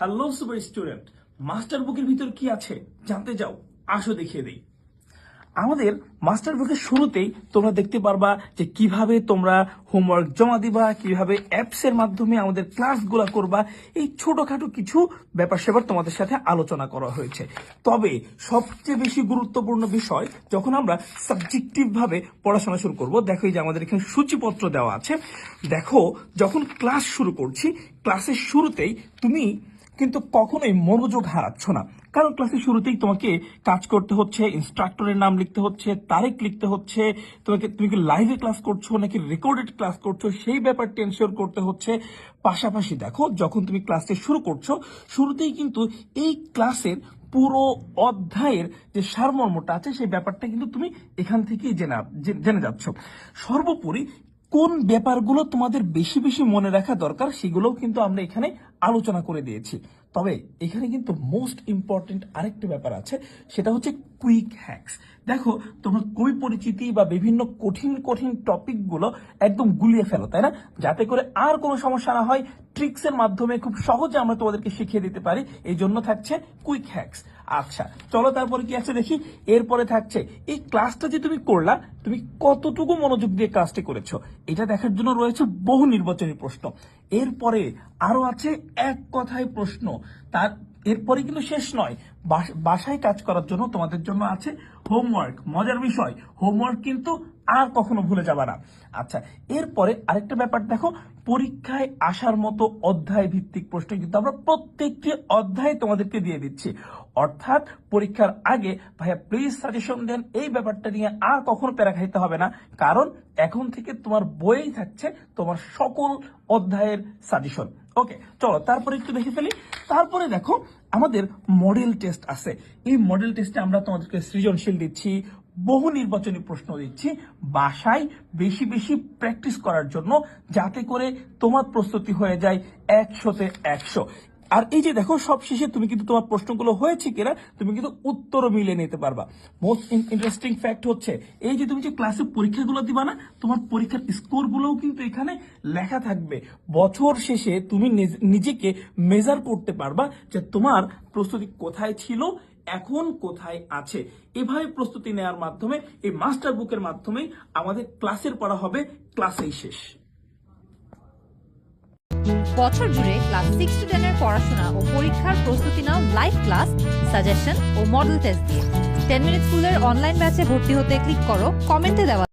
Hello super student master বুকের ভিতর কি আছে? জানতে চাও? আসো দেখিয়ে দেই। আমাদের মাস্টার বুকের শুরুতেই তোমরা দেখতে পারবা যে কীভাবে তোমরা হোমওয়ার্ক জমা দিবা, কীভাবে অ্যাপস এর মাধ্যমে আমাদের ক্লাসগুলো করবা। এই ছোটখাটো কিছু ব্যাপার স্যাপার তোমাদের সাথে আলোচনা করা হয়েছে। তবে সবচেয়ে বেশি গুরুত্বপূর্ণ বিষয়, যখন আমরা সাবজেক্টিভ ভাবে পড়াশোনা শুরু করব, দেখো এই যে আমাদের এখানে সূচিপত্র দেওয়া আছে। দেখো, যখন ক্লাস শুরু করছি ক্লাসের শুরুতেই তুমি কিন্তু কখনোই মনোযোগ হারাচ্ছ না। কারণ ক্লাসের শুরুতেই তোমাকে কাজ করতে হচ্ছে ইনস্ট্রাক্টরের নাম লিখতে হচ্ছে, তারিখ লিখতে হচ্ছে, তোমাকে, তুমি কি লাইভে ক্লাস করছ নাকি রেকর্ডেড ক্লাস করছ, সেই ব্যাপারটা এনশিওর করতে হচ্ছে। পাশাপাশি দেখো, যখন তুমি ক্লাসটি শুরু করছ, শুরুতেই কিন্তু এই ক্লাসের পুরো অধ্যায়ের যে সারমর্মটা আছে, সেই ব্যাপারটা কিন্তু তুমি এখান থেকেই জেনে জেনে যাচ্ছ। সর্বোপরি কোন ব্যাপারগুলো তোমাদের বেশি বেশি মনে রাখা দরকার, সেগুলোও কিন্তু আমরা এখানে আলোচনা করে দিয়েছি। তবে এখানে কিন্তু মোস্ট ইম্পর্টেন্ট আরেকটি ব্যাপার আছে, সেটা হচ্ছে কুইক হ্যাক্স দেখো, তোমরা কবি পরিচিতি বা বিভিন্ন কঠিন কঠিন টপিকগুলো একদম গুলিয়ে ফেলো, তাই না? যাতে করে আর কোনো সমস্যা না হয় ট্রিক্সের মাধ্যমে খুব সহজে আমরা তোমাদেরকে শিখিয়ে দিতে পারি। এই জন্য থাকছে কুইক হ্যাক্স আচ্ছা চলো তারপরে কি আছে দেখি? এরপরে থাকছে, এই ক্লাসটা যে তুমি করলা, তুমি কতটুকু মনোযোগ দিয়ে ক্লাসটি করেছ? এটা দেখার জন্য রয়েছে বহু নির্বাচনী প্রশ্ন। এরপরে আরও আছে এক কথায় প্রশ্ন। তার এরপরে কিন্তু শেষ নয়। বাস- বাসায় কাজ করার জন্য তোমাদের জন্য আছে হোমওয়ার্ক। মজার বিষয়, হোমওয়ার্ক কিন্তু আর কখনো ভুলে যাবা না। আচ্ছা এরপরে আরেকটা ব্যাপার দেখো, পরীক্ষায় আসার মতো অধ্যায় ভিত্তিক প্রশ্ন কিন্তু আমরা প্রত্যেকটি অধ্যায় তোমাদেরকে দিয়ে দিচ্ছি। অর্থাৎ পরীক্ষার আগে, ভাইয়া প্লিজ সাজেশন দেন। এই ব্যাপারটা নিয়ে আর কখনো প্যারা খাইতে হবে না। কারণ এখন থেকে তোমার বইয়েই থাকছে তোমার সকল অধ্যায়ের সাজেশন ওকে চলো, তারপরে একটু দেখে ফেলি। তারপরে দেখো, আমাদের মডেল টেস্ট আছে। এই মডেল টেস্টে আমরা তোমাদেরকে সৃজনশীল দিচ্ছি, বহু নির্বাচনী প্রশ্ন দিচ্ছি, বাসায় বেশি বেশি প্র্যাকটিস করার জন্য যাতে করে তোমার প্রস্তুতি হয়ে যায় একশোতে একশো। আর এই যে দেখো সব শেষে তুমি কিন্তু তোমার প্রশ্নগুলো হয়েছে কিনা, তুমি কিন্তু উত্তরও মিলিয়ে নিতে পারবা। মোস্ট ইন্টারেস্টিং ফ্যাক্ট হচ্ছে, এই যে তুমি যে ক্লাসে পরীক্ষাগুলো দিবা না, তোমার পরীক্ষার স্কোরগুলোও কিন্তু এখানে লেখা থাকবে। বছর শেষে তুমি নিজ- নিজেকে মেজার করতে পারবা যে তোমার প্রস্তুতি কোথায় ছিল, এখন কোথায় আছে। এভাবে প্রস্তুতি নেওয়ার মাধ্যমে, এই মাস্টার বুকের মাধ্যমেই আমাদের ক্লাসের পড়া হবে ক্লাসেই শেষ। বছর জুড়ে ক্লাস সিক্স টু টেনের পড়াশোনা ও পরীক্ষার প্রস্তুতি নাও লাইভ ক্লাস সাজেশন ও মডেল টেস্ট দিয়ে। টেন মিনিট স্কুলের অনলাইন ব্যাচে ভর্তি হতে ক্লিক করো কমেন্টে দেওয়া